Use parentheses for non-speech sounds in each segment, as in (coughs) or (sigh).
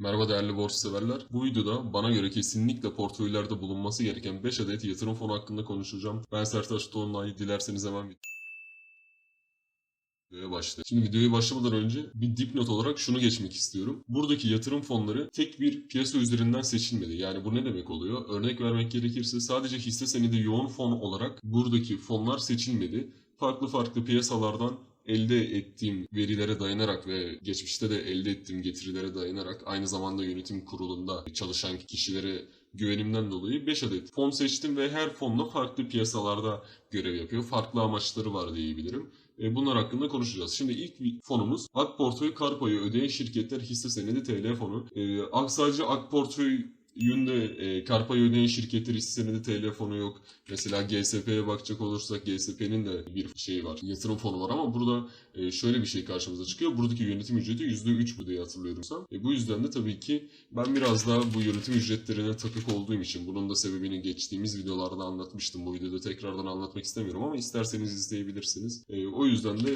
Merhaba değerli borsa severler. Bu videoda bana göre kesinlikle portföylerde bulunması gereken 5 adet yatırım fonu hakkında konuşacağım. Ben Sertaç Doğanay. Dilerseniz hemen videoya başlayalım. Şimdi videoya başlamadan önce bir dipnot olarak şunu geçmek istiyorum. Buradaki yatırım fonları tek bir piyasa üzerinden seçilmedi. Yani bu ne demek oluyor? Örnek vermek gerekirse sadece hisse senedi yoğun fon olarak buradaki fonlar seçilmedi. Farklı farklı piyasalardan elde ettiğim verilere dayanarak ve geçmişte de elde ettiğim getirilere dayanarak aynı zamanda yönetim kurulunda çalışan kişilere güvenimden dolayı 5 adet fon seçtim ve her fonda farklı piyasalarda görev yapıyor. Farklı amaçları var diyebilirim. E, Bunlar hakkında konuşacağız. Şimdi ilk fonumuz Ak Portföy Kar Payı ödeyen şirketler hisse senedi TL fonu. E, Ak yönde e, kar payı ödeyen şirketler hisse senedi TL fonu yok. Mesela GSP'ye bakacak olursak GSP'nin de bir şey var. Yatırım fonu var ama burada e, şöyle bir şey karşımıza çıkıyor. Buradaki yönetim ücreti %3 bu diye hatırlıyorum. E, bu yüzden de tabii ki ben biraz daha bu yönetim ücretlerine takık olduğum için bunun da sebebini geçtiğimiz videolarda anlatmıştım. Bu videoda tekrardan anlatmak istemiyorum ama isterseniz izleyebilirsiniz. E, o yüzden de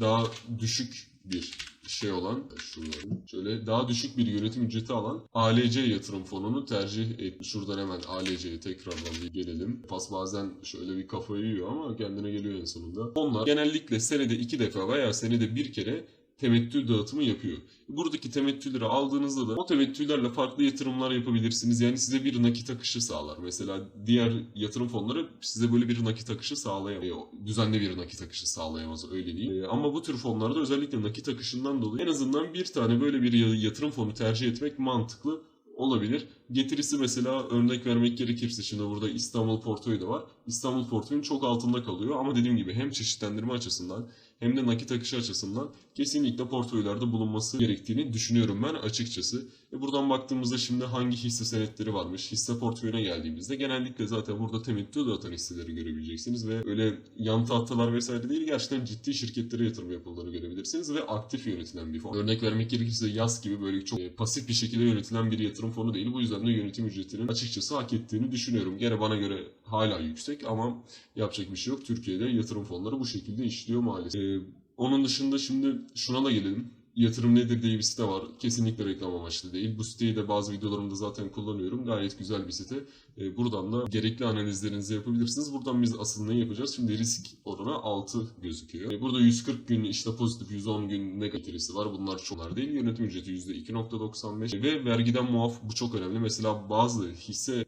daha düşük bir şey olan şunların şöyle daha düşük bir yönetim ücreti alan ALC yatırım fonunu tercih et. Şuradan hemen ALC'ye tekrardan bir gelelim. Pas bazen şöyle bir kafayı yiyor ama kendine geliyor en sonunda. Onlar genellikle senede iki defa veya senede bir kere temettül dağıtımı yapıyor. Buradaki temettülleri aldığınızda da o temettüllerle farklı yatırımlar yapabilirsiniz. Yani size bir nakit akışı sağlar. Mesela diğer yatırım fonları size böyle bir nakit akışı sağlayamıyor. Düzenli bir nakit akışı sağlayamaz öyle değil. Ee, ama bu tür fonlarda özellikle nakit akışından dolayı en azından bir tane böyle bir yatırım fonu tercih etmek mantıklı olabilir. Getirisi mesela örnek vermek gerekirse şimdi burada İstanbul portföyü de var. İstanbul portföyün çok altında kalıyor ama dediğim gibi hem çeşitlendirme açısından hem de nakit akışı açısından kesinlikle portföylerde bulunması gerektiğini düşünüyorum ben açıkçası. E buradan baktığımızda şimdi hangi hisse senetleri varmış? Hisse portföyüne geldiğimizde genellikle zaten burada temettü dağıtan hisseleri görebileceksiniz ve öyle yan tahtalar vesaire değil gerçekten ciddi şirketlere yatırım yapıldığını görebilirsiniz ve aktif yönetilen bir fon. Örnek vermek gerekirse yaz gibi böyle çok e, pasif bir şekilde yönetilen bir yatırım fonu değil. Bu yüzden de yönetim ücretinin açıkçası hak ettiğini düşünüyorum. Gene bana göre hala yüksek ama yapacak bir şey yok. Türkiye'de yatırım fonları bu şekilde işliyor maalesef. Ee, onun dışında şimdi şuna da gelelim. Yatırım nedir diye bir site var. Kesinlikle reklam amaçlı değil. Bu siteyi de bazı videolarımda zaten kullanıyorum. Gayet güzel bir site. Ee, buradan da gerekli analizlerinizi yapabilirsiniz. Buradan biz asıl ne yapacağız? Şimdi risk oranı 6 gözüküyor. Ee, burada 140 gün işte pozitif 110 gün negatifisi var. Bunlar çoklar değil. Yönetim ücreti %2.95 ve vergiden muaf bu çok önemli. Mesela bazı hisse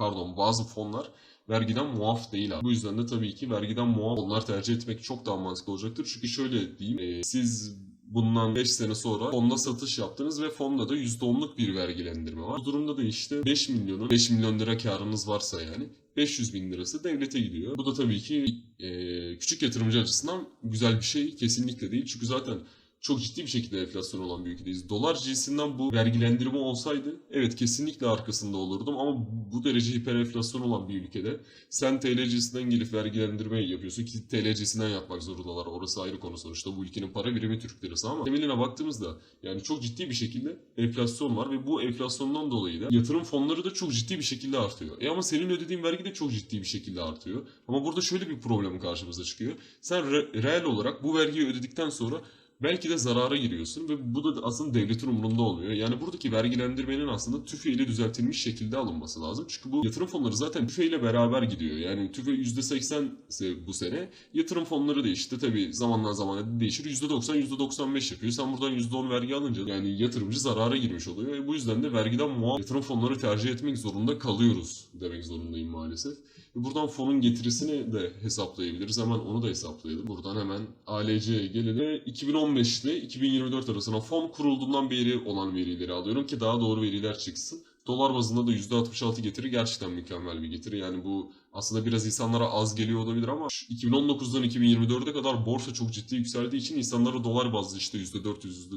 pardon bazı fonlar vergiden muaf değil abi. Bu yüzden de tabii ki vergiden muaf fonlar tercih etmek çok daha mantıklı olacaktır. Çünkü şöyle diyeyim, e, siz bundan 5 sene sonra fonda satış yaptınız ve fonda da %10'luk bir vergilendirme var. Bu durumda da işte 5 milyonun 5 milyon lira karınız varsa yani 500 bin lirası devlete gidiyor. Bu da tabii ki e, küçük yatırımcı açısından güzel bir şey kesinlikle değil. Çünkü zaten çok ciddi bir şekilde enflasyon olan bir ülkedeyiz. Dolar cinsinden bu vergilendirme olsaydı evet kesinlikle arkasında olurdum ama bu derece hiper enflasyon olan bir ülkede sen TL cinsinden gelip vergilendirme yapıyorsun ki TL cinsinden yapmak zorundalar. Orası ayrı konu sonuçta bu ülkenin para birimi Türk lirası ama temeline baktığımızda yani çok ciddi bir şekilde enflasyon var ve bu enflasyondan dolayı da yatırım fonları da çok ciddi bir şekilde artıyor. E ama senin ödediğin vergi de çok ciddi bir şekilde artıyor. Ama burada şöyle bir problem karşımıza çıkıyor. Sen re- reel olarak bu vergiyi ödedikten sonra belki de zarara giriyorsun ve bu da aslında devletin umurunda olmuyor. Yani buradaki vergilendirmenin aslında tüfeyle düzeltilmiş şekilde alınması lazım. Çünkü bu yatırım fonları zaten tüfeyle beraber gidiyor. Yani tüfe %80 ise bu sene yatırım fonları da işte tabii zamandan zamana değişir. %90 %95 yapıyor. Sen buradan %10 vergi alınca yani yatırımcı zarara girmiş oluyor. ve bu yüzden de vergiden muaf yatırım fonları tercih etmek zorunda kalıyoruz demek zorundayım maalesef. Buradan fonun getirisini de hesaplayabiliriz. Hemen onu da hesaplayalım. Buradan hemen ALC'ye gelelim. 2015 ile 2024 arasında fon kurulduğundan beri olan verileri alıyorum ki daha doğru veriler çıksın. Dolar bazında da %66 getiri gerçekten mükemmel bir getiri. Yani bu aslında biraz insanlara az geliyor olabilir ama 2019'dan 2024'e kadar borsa çok ciddi yükseldiği için insanlara dolar bazlı işte %400,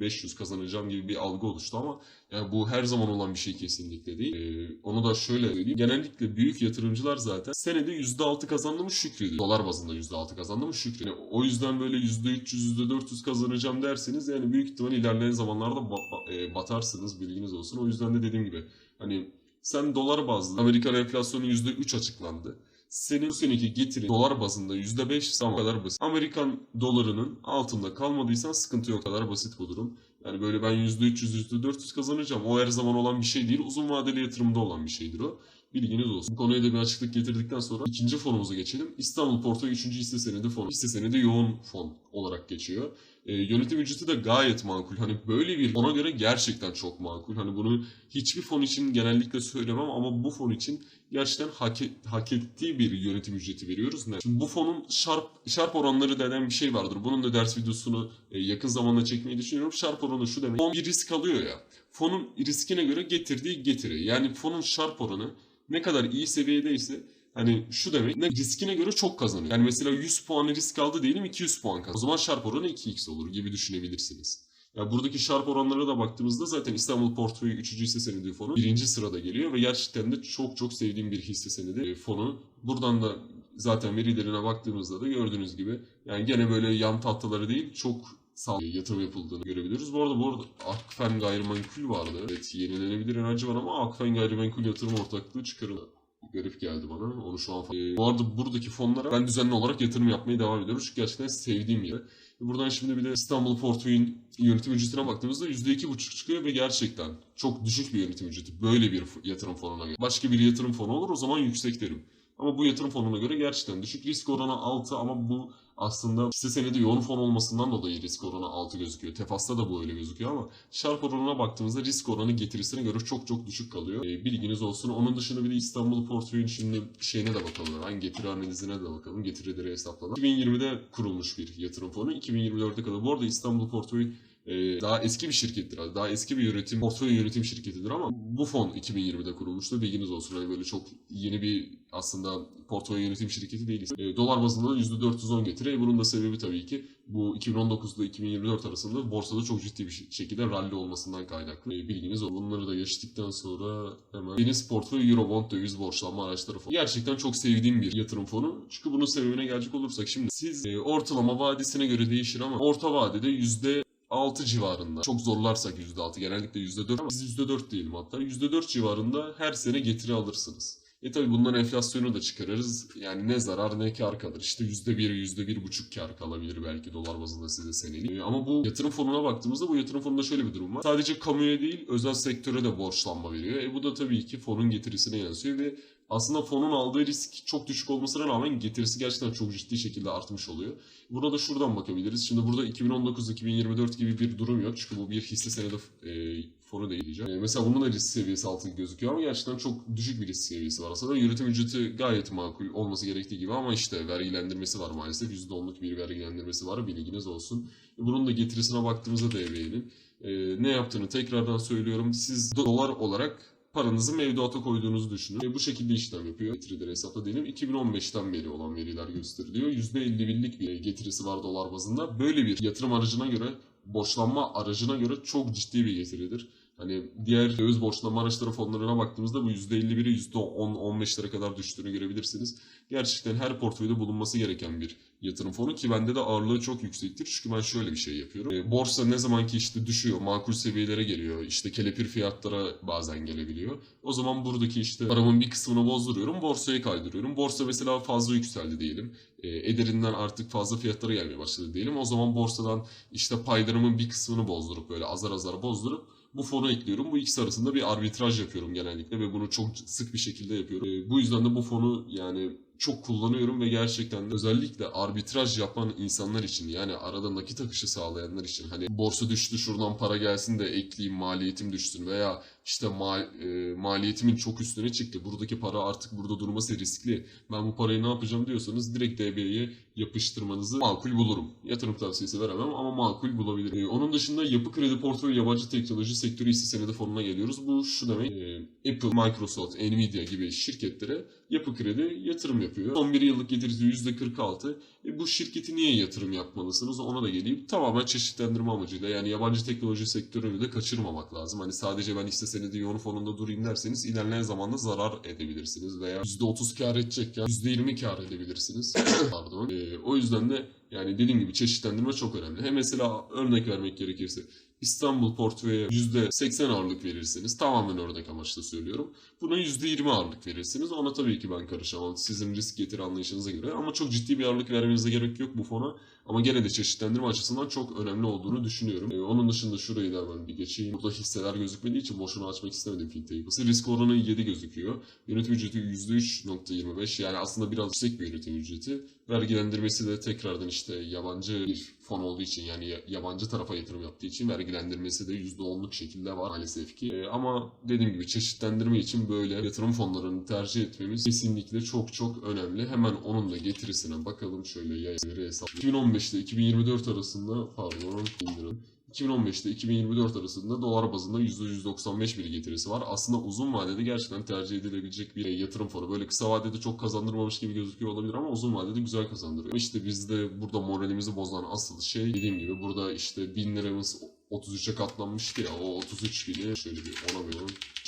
%500 kazanacağım gibi bir algı oluştu ama yani bu her zaman olan bir şey kesinlikle değil. Ee, onu da şöyle söyleyeyim. Genellikle büyük yatırımcılar zaten senede %6 kazandı mı şükrediyor. Dolar bazında %6 kazandı mı şükrediyor. Yani o yüzden böyle %300, %400 kazanacağım derseniz yani büyük ihtimal ilerleyen zamanlarda ba- e, batarsınız bilginiz olsun. O yüzden de dediğim gibi hani sen dolar bazlı Amerikan enflasyonu %3 açıklandı. senin bu seneki getirin dolar bazında %5 zam kadar basit. Amerikan dolarının altında kalmadıysan sıkıntı yok kadar basit bu durum. Yani böyle ben %300, %400 kazanacağım. O her zaman olan bir şey değil. Uzun vadeli yatırımda olan bir şeydir o. Bilginiz olsun. Bu konuya da bir açıklık getirdikten sonra ikinci fonumuza geçelim. İstanbul Portföy 3. hisse senedi fonu. Hisse senedi yoğun fon olarak geçiyor. E, yönetim ücreti de gayet makul. Hani böyle bir ona göre gerçekten çok makul. Hani bunu hiçbir fon için genellikle söylemem ama bu fon için gerçekten hak, hak ettiği bir yönetim ücreti veriyoruz. Ne? Şimdi bu fonun şarp, şarp oranları denen bir şey vardır. Bunun da ders videosunu e, yakın zamanda çekmeyi düşünüyorum. Şarp oranı şu demek. Fon bir risk alıyor ya. Fonun riskine göre getirdiği getiri. Yani fonun şarp oranı ne kadar iyi seviyedeyse hani şu demek ne riskine göre çok kazanıyor. Yani mesela 100 puanı risk aldı diyelim 200 puan kazanıyor. O zaman şarp oranı 2x olur gibi düşünebilirsiniz. Ya buradaki şarp oranlara da baktığımızda zaten İstanbul Portföyü 3. hisse senedi fonu birinci sırada geliyor ve gerçekten de çok çok sevdiğim bir hisse senedi e, fonu. Buradan da zaten verilerine baktığımızda da gördüğünüz gibi yani gene böyle yan tahtaları değil çok sağ yatırım yapıldığını görebiliyoruz. Bu arada bu arada Akfen Gayrimenkul vardı. Evet yenilenebilir enerji var ama Akfen Gayrimenkul yatırım ortaklığı çıkarıldı. Garip geldi bana. Onu şu an Ee, Bu arada buradaki fonlara ben düzenli olarak yatırım yapmaya devam ediyorum. Çünkü gerçekten sevdiğim yer. Buradan şimdi bir de İstanbul Portföy'ün yönetim ücretine baktığımızda %2,5 çıkıyor ve gerçekten çok düşük bir yönetim ücreti. Böyle bir yatırım fonuna göre. Başka bir yatırım fonu olur o zaman yüksek derim. Ama bu yatırım fonuna göre gerçekten düşük. Risk oranı 6 ama bu aslında hisse senedi yoğun fon olmasından dolayı risk oranı 6 gözüküyor. Tefas'ta da bu öyle gözüküyor ama şarp oranına baktığımızda risk oranı getirisine göre çok çok düşük kalıyor. Ee, bilginiz olsun. Onun dışında bir de İstanbul Portföy'ün şimdi şeyine de bakalım. Hemen getiri analizine de bakalım. Getirileri hesaplanan. 2020'de kurulmuş bir yatırım fonu. 2024'e kadar. Bu arada İstanbul Portföy e, daha eski bir şirkettir. Daha eski bir yönetim, portföy yönetim şirketidir ama bu fon 2020'de kurulmuştu. Bilginiz olsun. Hani böyle çok yeni bir aslında portföy yönetim şirketi değil. E, dolar bazında da %410 getiri. Bunun da sebebi tabii ki bu 2019 ile 2024 arasında borsada çok ciddi bir şekilde rally olmasından kaynaklı. E, bilginiz olsun. Bunları da geçtikten sonra hemen Deniz Portföy Eurobond döviz borçlanma araçları fonu. Gerçekten çok sevdiğim bir yatırım fonu. Çünkü bunun sebebine gelecek olursak şimdi siz e, ortalama vadesine göre değişir ama orta vadede yüzde 6 civarında. Çok zorlarsak %6 genellikle %4 ama biz %4 diyelim hatta. %4 civarında her sene getiri alırsınız. E tabi bundan enflasyonu da çıkarırız. Yani ne zarar ne kar kalır. İşte %1, %1,5 kar kalabilir belki dolar bazında size senelik. E, Ama bu yatırım fonuna baktığımızda bu yatırım fonunda şöyle bir durum var. Sadece kamuya değil özel sektöre de borçlanma veriyor. E bu da tabii ki fonun getirisine yansıyor ve aslında fonun aldığı risk çok düşük olmasına rağmen getirisi gerçekten çok ciddi şekilde artmış oluyor. Buna da şuradan bakabiliriz. Şimdi burada 2019-2024 gibi bir durum yok. Çünkü bu bir hisse senedi e, fonu değil. E, mesela bunun da risk seviyesi altın gözüküyor ama gerçekten çok düşük bir risk seviyesi var aslında. Yönetim ücreti gayet makul olması gerektiği gibi ama işte vergilendirmesi var maalesef. %10'luk bir vergilendirmesi var bilginiz olsun. E, bunun da getirisine baktığımızda DB'nin e, ne yaptığını tekrardan söylüyorum. Siz dolar olarak paranızı mevduata koyduğunuzu düşünün. E, bu şekilde işlem yapıyor. Getirileri hesapla diyelim. 2015'ten beri olan veriler gösteriliyor. %51'lik bir getirisi var dolar bazında. Böyle bir yatırım aracına göre, borçlanma aracına göre çok ciddi bir getiridir. Hani diğer döviz borçlanma araçları fonlarına baktığımızda bu %51'i %10-15'lere kadar düştüğünü görebilirsiniz. Gerçekten her portföyde bulunması gereken bir yatırım fonu ki bende de ağırlığı çok yüksektir. Çünkü ben şöyle bir şey yapıyorum. E, borsa ne zamanki işte düşüyor, makul seviyelere geliyor, işte kelepir fiyatlara bazen gelebiliyor. O zaman buradaki işte paramın bir kısmını bozduruyorum, borsaya kaydırıyorum. Borsa mesela fazla yükseldi diyelim. E, ederinden artık fazla fiyatlara gelmeye başladı diyelim. O zaman borsadan işte paylarımın bir kısmını bozdurup böyle azar azar bozdurup bu fonu ekliyorum. Bu ikisi arasında bir arbitraj yapıyorum genellikle ve bunu çok sık bir şekilde yapıyorum. E, bu yüzden de bu fonu yani çok kullanıyorum ve gerçekten de özellikle arbitraj yapan insanlar için yani arada nakit akışı sağlayanlar için hani borsa düştü şuradan para gelsin de ekleyeyim maliyetim düşsün veya işte mal, e, maliyetimin çok üstüne çıktı. Buradaki para artık burada durması riskli. Ben bu parayı ne yapacağım diyorsanız direkt DB'ye yapıştırmanızı makul bulurum. Yatırım tavsiyesi veremem ama makul bulabilirim. E, onun dışında yapı kredi portföy yabancı teknoloji sektörü hisse senedi fonuna geliyoruz. Bu şu demek e, Apple, Microsoft, Nvidia gibi şirketlere yapı kredi yatırım yapıyor. Son bir yıllık getirisi %46. E, bu şirketi niye yatırım yapmalısınız ona da geleyim. Tamamen çeşitlendirme amacıyla yani yabancı teknoloji sektörünü de kaçırmamak lazım. Hani sadece ben hisse senedi yoğun fonunda durayım derseniz ilerleyen zamanda zarar edebilirsiniz veya %30 kar edecekken %20 kar edebilirsiniz. (coughs) Pardon. E, o yüzden de Yani dediğim gibi çeşitlendirme çok önemli. Hem mesela örnek vermek gerekirse İstanbul portföye %80 ağırlık verirseniz tamamen örnek amaçlı söylüyorum. Buna %20 ağırlık verirsiniz. Ona tabii ki ben karışamam. Sizin risk getir anlayışınıza göre. Ama çok ciddi bir ağırlık vermenize gerek yok bu fona. Ama gene de çeşitlendirme açısından çok önemli olduğunu düşünüyorum. Ee, onun dışında şurayı da ben bir geçeyim. Burada hisseler gözükmediği için boşuna açmak istemedim FinTable'sı. Risk oranı 7 gözüküyor. Yönetim ücreti %3.25 yani aslında biraz yüksek bir yönetim ücreti. Vergilendirmesi de tekrardan işte yabancı bir fon olduğu için yani ya- yabancı tarafa yatırım yaptığı için vergilendirmesi de %10'luk şekilde var maalesef ki. Ee, ama dediğim gibi çeşitlendirme için böyle yatırım fonlarını tercih etmemiz kesinlikle çok çok önemli. Hemen onun da getirisine bakalım şöyle yayınları hesap. 2015 ile 2024 arasında pardon indirin. 2015 ile 2024 arasında dolar bazında %195 bir getirisi var. Aslında uzun vadede gerçekten tercih edilebilecek bir yatırım fonu. Böyle kısa vadede çok kazandırmamış gibi gözüküyor olabilir ama uzun vadede güzel kazandırıyor. İşte bizde burada moralimizi bozan asıl şey dediğim gibi burada işte 1000 liramız 33'e katlanmıştı ya o 33 bini şöyle bir ona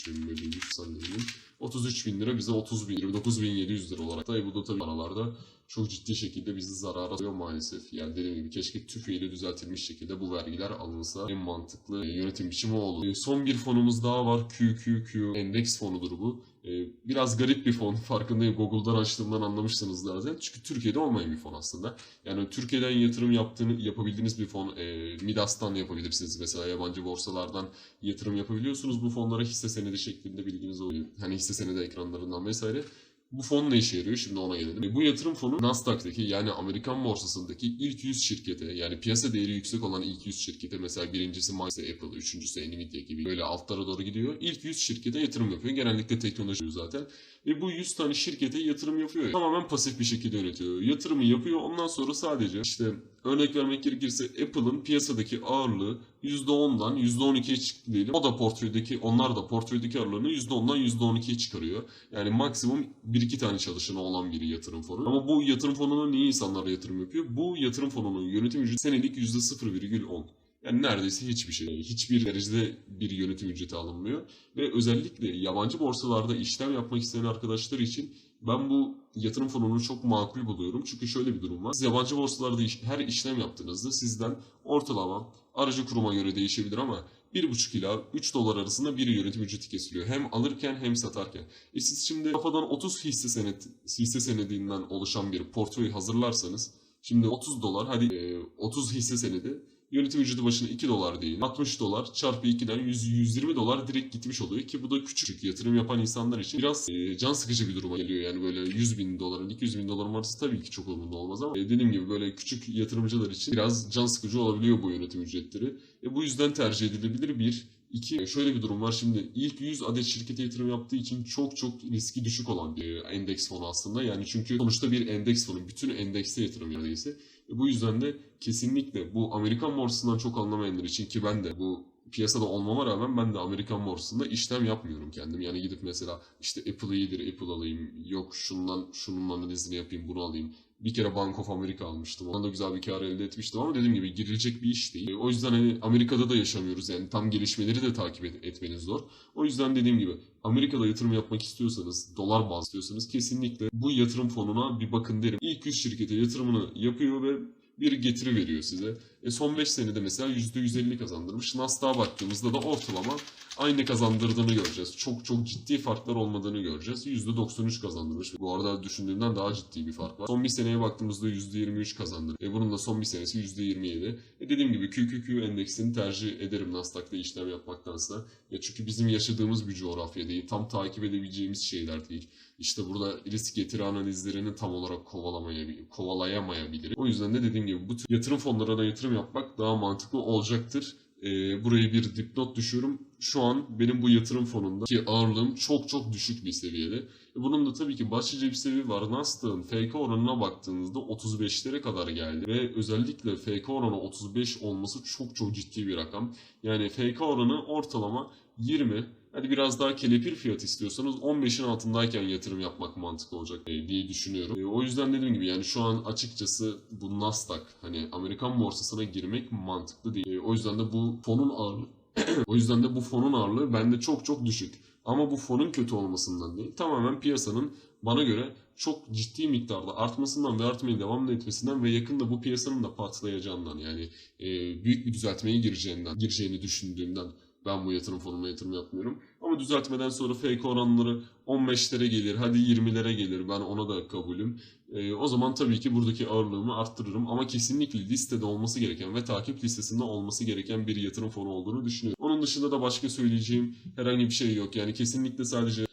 bir on 3100 sanırım. 33 bin lira bize 30 bin, 29 bin 700 lira olarak. Tabii bu da tabii paralarda çok ciddi şekilde bizi zarara sokuyor maalesef. Yani dediğim gibi keşke TÜFE ile düzeltilmiş şekilde bu vergiler alınsa en mantıklı e, yönetim biçimi olur. E, Son bir fonumuz daha var. QQQ endeks fonudur bu. E, Biraz garip bir fon. (laughs) Farkındayım. Google'dan açtığımdan anlamışsınız zaten. Çünkü Türkiye'de olmayan bir fon aslında. Yani Türkiye'den yatırım yaptığını yapabildiğiniz bir fon. E, Midas'tan yapabilirsiniz. Mesela yabancı borsalardan yatırım yapabiliyorsunuz. Bu fonlara hisse senedi şeklinde bilginiz oluyor. Hani hisse senedi ekranlarından vesaire. Bu fon ne işe yarıyor? Şimdi ona gelelim. Bu yatırım fonu Nasdaq'taki yani Amerikan borsasındaki ilk 100 şirkete yani piyasa değeri yüksek olan ilk 100 şirkete mesela birincisi Microsoft, Apple, üçüncüsü Nvidia gibi böyle altlara doğru gidiyor. İlk 100 şirkete yatırım yapıyor. Genellikle teknoloji zaten. Ve bu 100 tane şirkete yatırım yapıyor. Tamamen pasif bir şekilde yönetiyor. Yatırımı yapıyor. Ondan sonra sadece işte örnek vermek gerekirse Apple'ın piyasadaki ağırlığı %10'dan %12'ye çıktı diyelim. O da portföydeki, onlar da portföydeki ağırlığını %10'dan %12'ye çıkarıyor. Yani maksimum 1-2 tane çalışanı olan bir yatırım fonu. Ama bu yatırım fonuna niye insanlar yatırım yapıyor? Bu yatırım fonunun yönetim ücreti senelik %0,10. Yani neredeyse hiçbir şey. Hiçbir derecede bir yönetim ücreti alınmıyor. Ve özellikle yabancı borsalarda işlem yapmak isteyen arkadaşlar için ben bu yatırım fonunu çok makul buluyorum. Çünkü şöyle bir durum var. Siz yabancı borsalarda her işlem yaptığınızda sizden ortalama aracı kuruma göre değişebilir ama 1,5 ila 3 dolar arasında bir yönetim ücreti kesiliyor. Hem alırken hem satarken. E siz şimdi kafadan 30 hisse senet hisse senedinden oluşan bir portföy hazırlarsanız şimdi 30 dolar hadi e, 30 hisse senedi Yönetim ücreti başına 2 dolar değil. 60 dolar çarpı 2'den 100, 120 dolar direkt gitmiş oluyor ki bu da küçük yatırım yapan insanlar için biraz e, can sıkıcı bir duruma geliyor. Yani böyle 100 bin doların 200 bin doların varsa tabii ki çok umurumda olmaz ama e, dediğim gibi böyle küçük yatırımcılar için biraz can sıkıcı olabiliyor bu yönetim ücretleri. E, bu yüzden tercih edilebilir bir. İki, şöyle bir durum var. Şimdi ilk 100 adet şirkete yatırım yaptığı için çok çok riski düşük olan bir endeks fonu aslında. Yani çünkü sonuçta bir endeks fonu. Bütün endekste yatırım neredeyse. E, bu yüzden de kesinlikle bu Amerikan borsasından çok anlamayanlar için ki ben de bu piyasada olmama rağmen ben de Amerikan borsasında işlem yapmıyorum kendim. Yani gidip mesela işte Apple iyidir Apple alayım. Yok şundan şunun analizini yapayım bunu alayım. Bir kere Bank of America almıştım. Ondan da güzel bir kar elde etmiştim ama dediğim gibi girilecek bir iş değil. O yüzden hani Amerika'da da yaşamıyoruz. Yani tam gelişmeleri de takip et- etmeniz zor. O yüzden dediğim gibi Amerika'da yatırım yapmak istiyorsanız, dolar bazlı istiyorsanız kesinlikle bu yatırım fonuna bir bakın derim. İlk 100 şirkete yatırımını yapıyor ve bir getiri veriyor size. E son 5 senede mesela %150 kazandırmış. Nasdaq'a baktığımızda da ortalama aynı kazandırdığını göreceğiz. Çok çok ciddi farklar olmadığını göreceğiz. %93 kazandırmış. Bu arada düşündüğümden daha ciddi bir fark var. Son bir seneye baktığımızda %23 kazandırmış. E bunun da son bir senesi %27. E dediğim gibi QQQ endeksini tercih ederim Nasdaq'ta işlem yapmaktansa. Ya çünkü bizim yaşadığımız bir coğrafya değil. Tam takip edebileceğimiz şeyler değil. İşte burada risk getiri analizlerini tam olarak kovalayamayabilir. O yüzden de dediğim gibi bu tür yatırım fonlarına yatırım yapmak daha mantıklı olacaktır. Ee, buraya bir dipnot düşüyorum. Şu an benim bu yatırım fonundaki ağırlığım çok çok düşük bir seviyede. E, Bunun da tabii ki başlıca bir sebebi var. Nasdaq'ın FK oranına baktığınızda 35'lere kadar geldi. Ve özellikle FK oranı 35 olması çok çok ciddi bir rakam. Yani FK oranı ortalama 20 Hadi biraz daha kelepir fiyat istiyorsanız 15'in altındayken yatırım yapmak mantıklı olacak e, diye düşünüyorum. E, o yüzden dediğim gibi yani şu an açıkçası bu Nasdaq hani Amerikan borsasına girmek mantıklı değil. E, o yüzden de bu fonun ağırlığı (clears throat) o yüzden de bu fonun ağırlığı bende çok çok düşük. Ama bu fonun kötü olmasından değil. Tamamen piyasanın bana göre çok ciddi miktarda artmasından ve artmaya devam etmesinden ve yakında bu piyasanın da patlayacağından yani büyük bir düzeltmeye gireceğinden, gireceğini düşündüğümden ben bu yatırım fonuna yatırım yapmıyorum. Ama düzeltmeden sonra fake oranları 15'lere gelir, hadi 20'lere gelir. Ben ona da kabulüm. E, o zaman tabii ki buradaki ağırlığımı arttırırım. Ama kesinlikle listede olması gereken ve takip listesinde olması gereken bir yatırım fonu olduğunu düşünüyorum. Onun dışında da başka söyleyeceğim herhangi bir şey yok. Yani kesinlikle sadece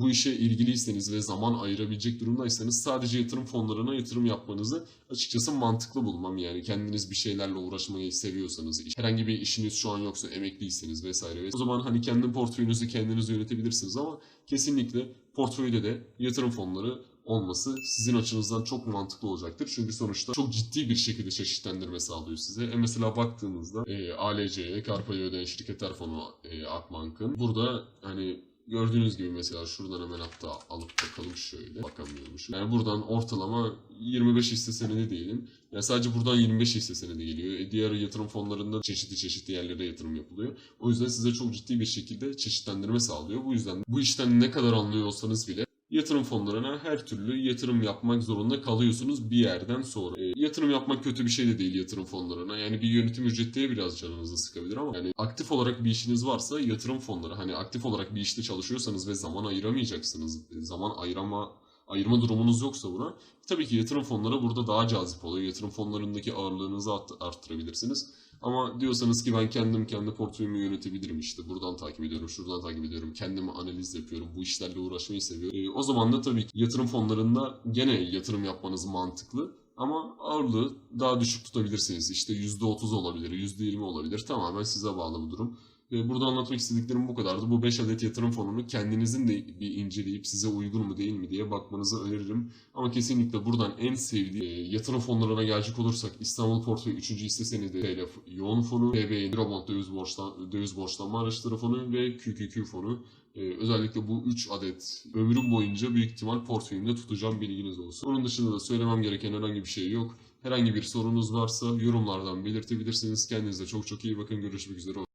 bu işe ilgiliyseniz ve zaman ayırabilecek durumdaysanız sadece yatırım fonlarına yatırım yapmanızı açıkçası mantıklı bulmam. Yani kendiniz bir şeylerle uğraşmayı seviyorsanız, herhangi bir işiniz şu an yoksa emekliyseniz vesaire. O zaman hani kendi portföyünüzü kendiniz yönetebilirsiniz ama kesinlikle portföyde de yatırım fonları olması sizin açınızdan çok mantıklı olacaktır. Çünkü sonuçta çok ciddi bir şekilde çeşitlendirme sağlıyor size. E mesela baktığınızda e, ALC'ye, Karpa'ya ödeyen şirketler fonu e, Akbank'ın. Burada hani Gördüğünüz gibi mesela şuradan hemen hatta alıp bakalım şöyle. Bakamıyormuşum. Yani buradan ortalama 25 hisse senedi diyelim. Yani sadece buradan 25 hisse senedi geliyor. E diğer yatırım fonlarında çeşitli çeşitli yerlere yatırım yapılıyor. O yüzden size çok ciddi bir şekilde çeşitlendirme sağlıyor. Bu yüzden bu işten ne kadar anlıyor olsanız bile yatırım fonlarına her türlü yatırım yapmak zorunda kalıyorsunuz bir yerden sonra. E, yatırım yapmak kötü bir şey de değil yatırım fonlarına. Yani bir yönetim ücretleri biraz canınızı sıkabilir ama yani aktif olarak bir işiniz varsa yatırım fonları hani aktif olarak bir işte çalışıyorsanız ve zaman ayıramayacaksınız. e, Zaman ayırama ayırma durumunuz yoksa buna tabii ki yatırım fonları burada daha cazip oluyor. Yatırım fonlarındaki ağırlığınızı art- arttırabilirsiniz. Ama diyorsanız ki ben kendim kendi portföyümü yönetebilirim işte. Buradan takip ediyorum, şuradan takip ediyorum. Kendimi analiz yapıyorum. Bu işlerle uğraşmayı seviyorum. Ee, o zaman da tabii ki yatırım fonlarında gene yatırım yapmanız mantıklı. Ama ağırlığı daha düşük tutabilirsiniz. İşte %30 olabilir, %20 olabilir. Tamamen size bağlı bu durum. Ve burada anlatmak istediklerim bu kadardı. Bu 5 adet yatırım fonunu kendinizin de bir inceleyip size uygun mu değil mi diye bakmanızı öneririm. Ama kesinlikle buradan en sevdiğim e, yatırım fonlarına gelecek olursak İstanbul Portföy 3. hisse senedi TL yoğun fonu, BB'nin Eurobond döviz, borçlan, döviz borçlanma araçları fonu ve QQQ fonu. E, özellikle bu 3 adet ömrüm boyunca büyük ihtimal portföyümde tutacağım bilginiz olsun. Onun dışında da söylemem gereken herhangi bir şey yok. Herhangi bir sorunuz varsa yorumlardan belirtebilirsiniz. Kendinize çok çok iyi bakın. Görüşmek üzere.